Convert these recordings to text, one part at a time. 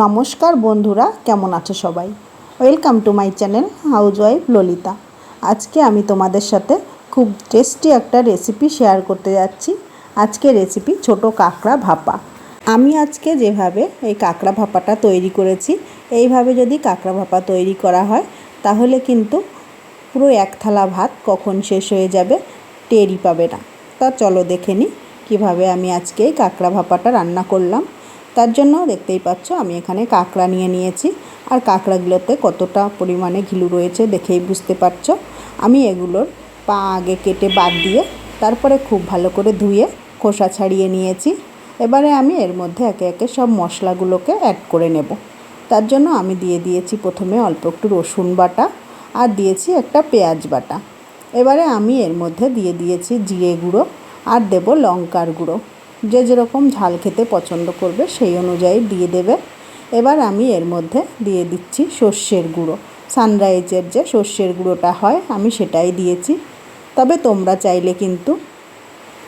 নমস্কার বন্ধুরা, কেমন আছো সবাই? Welcome to my channel housewife Lalita আজকে আমি তোমাদের সাথে খুব টেস্টি একটা রেসিপি শেয়ার করতে যাচ্ছি। আজকে রেসিপি ছোট কাঁকড়া ভাপা। আমি আজকে যেভাবে এই কাঁকড়া ভাপাটা তৈরি করেছি, এইভাবে যদি কাঁকড়া ভাপা তৈরি করা হয়, তাহলে কিন্তু পুরো এক থালা ভাত কখন শেষ হয়ে যাবে টেরই পাবে না। তা চলো দেখে নিই কীভাবে আমি আজকে এই কাঁকড়া ভাপাটা রান্না করলাম। তার জন্য দেখতেই পাচ্ছ আমি এখানে কাঁকড়া নিয়ে নিয়েছি। আর কাঁকড়াগুলোতে কতটা পরিমাণে ঘিলু রয়েছে দেখেই বুঝতে পারছ। আমি এগুলোর পা আগে কেটে বাদ দিয়ে তারপরে খুব ভালো করে ধুয়ে খোসা ছাড়িয়ে নিয়েছি। এবারে আমি এর মধ্যে একে একে সব মশলাগুলোকে অ্যাড করে নেব। তার জন্য আমি দিয়ে দিয়েছি প্রথমে অল্প একটু রসুন বাটা আর দিয়েছি একটা পেঁয়াজ বাটা। এবারে আমি এর মধ্যে দিয়ে দিয়েছি জিরে গুঁড়ো আর দেব লঙ্কার গুঁড়ো। যে যেরকম ঝাল খেতে পছন্দ করবে সেই অনুযায়ী দিয়ে দেবে। এবার আমি এর মধ্যে দিয়ে দিচ্ছি সর্ষের গুঁড়ো। সানরাইজের যে সর্ষের গুঁড়োটা হয়, আমি সেটাই দিয়েছি। তবে তোমরা চাইলে কিন্তু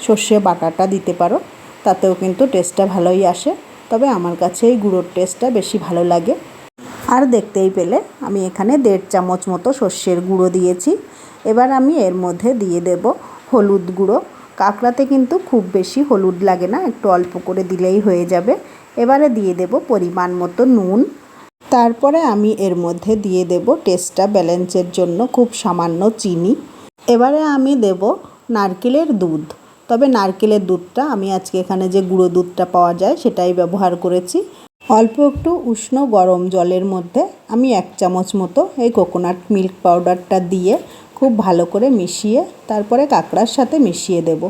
সর্ষে বাটাটা দিতে পারো, তাতেও কিন্তু টেস্টটা ভালোই আসে। তবে আমার কাছে এই গুঁড়োর টেস্টটা বেশি ভালো লাগে। আর দেখতেই পেলে, আমি এখানে দেড় চামচ মতো সর্ষের গুঁড়ো দিয়েছি। এবার আমি এর মধ্যে দিয়ে দেব হলুদ গুঁড়ো। কাঁকড়াতে কিন্তু খুব বেশি হলুদ লাগে না, একটু অল্প করে দিলেই হয়ে যাবে। এবারে দিয়ে দেব পরিমাণ মতো নুন। তারপরে আমি এর মধ্যে দিয়ে দেব টেস্টটা ব্যালেন্সের জন্য খুব সামান্য চিনি। এবারে আমি দেব নারকেলের দুধ। তবে নারকেলের দুধটা, আমি আজকে এখানে যে গুঁড়ো দুধটা পাওয়া যায় সেটাই ব্যবহার করেছি। অল্প একটু উষ্ণ গরম জলের মধ্যে আমি এক চামচ মতো এই কোকোনাট মিল্ক পাউডারটা দিয়ে খুব ভালো করে মিশিয়ে তারপরে কাঁকড়ার সাথে মিশিয়ে দেব।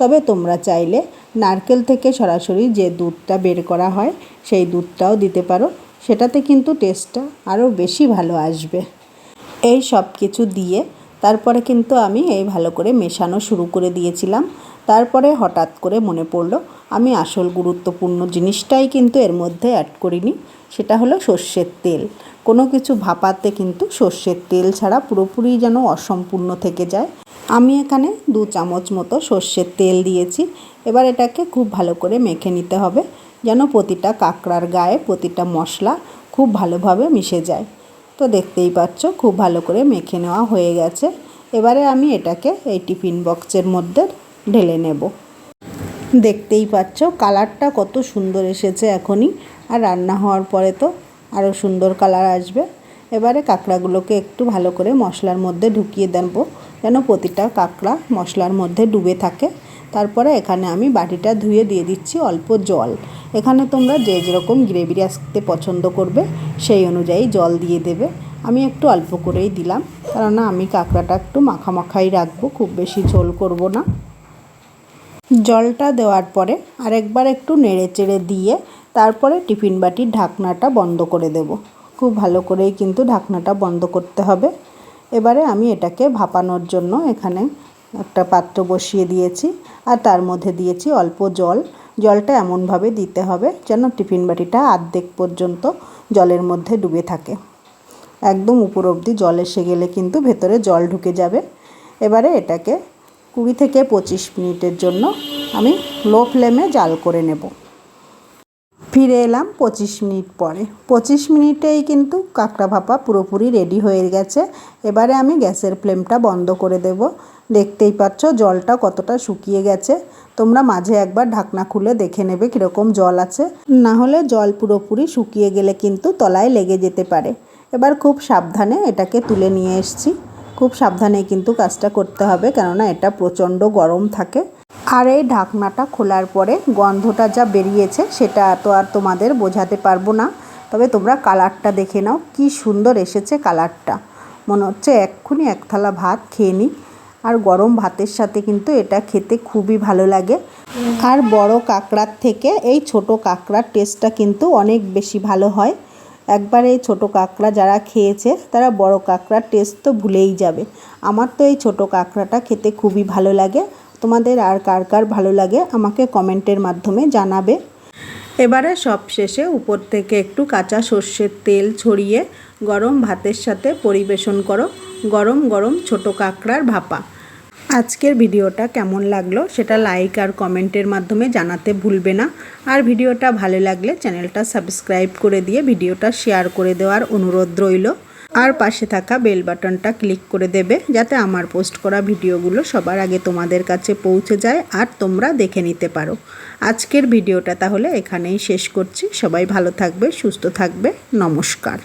তবে তোমরা চাইলে নারকেল থেকে সরাসরি যে দুধটা বের করা হয়, সেই দুধটাও দিতে পারো। সেটাতে কিন্তু টেস্টটা আরও বেশি ভালো আসবে। এই সব কিছু দিয়ে তারপরে কিন্তু আমি এই ভালো করে মেশানো শুরু করে দিয়েছিলাম। তারপরে হঠাৎ করে মনে পড়ল, আমি আসল গুরুত্বপূর্ণ জিনিসটাই কিন্তু এর মধ্যে অ্যাড করিনি, সেটা হলো সর্ষের তেল। কোনো কিছু ভাপাতে কিন্তু সর্ষের তেল ছাড়া পুরোপুরি যেন অসম্পূর্ণ থেকে যায়। আমি এখানে দু চামচ মতো সর্ষের তেল দিয়েছি। এবার এটাকে খুব ভালো করে মেখে নিতে হবে, যেন প্রতিটা কাঁকড়ার গায়ে প্রতিটা মশলা খুব ভালোভাবে মিশে যায়। তো দেখতেই পাচ্ছ, খুব ভালো করে মেখে নেওয়া হয়ে গেছে। এবারে আমি এটাকে এই টিফিন বক্সের মধ্যে ঢেলে নেব। দেখতেই পাচ্ছ, কালারটা কত সুন্দর এসেছে এখনই। আর রান্না হওয়ার পরে তো আরও সুন্দর কালার আসবে। এবারে কাঁকড়াগুলোকে একটু ভালো করে মশলার মধ্যে ঢুকিয়ে দেবো, যেন প্রতিটা কাঁকড়া মশলার মধ্যে ডুবে থাকে। তারপরে এখানে আমি বাটিটা ধুয়ে দিয়ে দিচ্ছি অল্প জল। এখানে তোমরা যে যেরকম গ্রেভি আসতে পছন্দ করবে, সেই অনুযায়ী জল দিয়ে দেবে। আমি একটু অল্প করেই দিলাম, কেননা আমি কাঁকড়াটা একটু মাখা মাখাই রাখব, খুব বেশি ঝোল করব না। জলটা দেওয়ার পরে আরেকবার একটু নেড়ে চেড়ে দিয়ে তারপরে টিফিন বাটির ঢাকনাটা বন্ধ করে দেব। খুব ভালো করেই কিন্তু ঢাকনাটা বন্ধ করতে হবে। এবারে আমি এটাকে ভাপানোর জন্য এখানে একটা পাত্র বসিয়ে দিয়েছি আর তার মধ্যে দিয়েছি অল্প জল। জলটা এমনভাবে দিতে হবে যেন টিফিন বাটিটা আর্ধেক পর্যন্ত জলের মধ্যে ডুবে থাকে। একদম উপর অবধি জল এসে গেলে কিন্তু ভেতরে জল ঢুকে যাবে। এবারে এটাকে কুড়ি থেকে পঁচিশ মিনিটের জন্য আমি লো ফ্লেমে জাল করে নেব। ফিরে এলাম পঁচিশ মিনিট পরে। পঁচিশ মিনিটেই কিন্তু কাঁকড়া ভাপা পুরোপুরি রেডি হয়ে গেছে। এবারে আমি গ্যাসের ফ্লেমটা বন্ধ করে দেব। দেখতেই পাচ্ছ জলটা কতটা শুকিয়ে গেছে। তোমরা মাঝে একবার ঢাকনা খুলে দেখে নেবে কীরকম জল আছে। না হলে জল পুরোপুরি শুকিয়ে গেলে কিন্তু তলায় লেগে যেতে পারে। এবার খুব সাবধানে এটাকে তুলে নিয়ে এসছি। খুব সাবধানে কিন্তু কাজটা করতে হবে কেননা এটা প্রচণ্ড গরম থাকে। আর এই ঢাকনাটা খোলার পরে গন্ধটা যা বেরিয়েছে সেটা তো আর তোমাদের বোঝাতে পারব না। তবে তোমরা কালারটা দেখে নাও, কি সুন্দর এসেছে কালারটা। মনে হচ্ছে এক্ষুনি এক থালা ভাত খেয়ে নিই। আর গরম ভাতের সাথে কিন্তু এটা খেতে খুবই ভালো লাগে। আর বড় কাঁকড়ার থেকে এই ছোট কাঁকড়ার টেস্টটা কিন্তু অনেক বেশি ভালো হয়। একবার এই ছোটো কাঁকড়া যারা খেয়েছে, তারা বড় কাঁকড়ার টেস্ট তো ভুলেই যাবে। আমার তো এই ছোটো কাঁকড়াটা খেতে খুবই ভালো লাগে। তোমাদের আর কার কার ভালো লাগে আমাকে কমেন্টের মাধ্যমে জানাবে। এবারে সব শেষে উপর থেকে একটু কাঁচা সর্ষের তেল ছড়িয়ে গরম ভাতের সাথে পরিবেশন করো। গরম গরম ছোটো কাঁকড়ার ভাপা। আজকের ভিডিওটা কেমন লাগল সেটা লাইক আর কমেন্টের মাধ্যমে জানাতে ভুলবে না। আর ভিডিওটা ভালো লাগলে চ্যানেলটা সাবস্ক্রাইব করে দিয়ে ভিডিওটা শেয়ার করে দেওয়ার অনুরোধ রইল। আর পাশে থাকা বেল বাটনটা ক্লিক করে দেবে যাতে আমার পোস্ট করা ভিডিওগুলো সবার আগে তোমাদের কাছে পৌঁছে যায় আর তোমরা দেখে নিতে পারো। আজকের ভিডিওটা তাহলে এখানেই শেষ করছি। সবাই ভালো থাকবে, সুস্থ থাকবে। নমস্কার।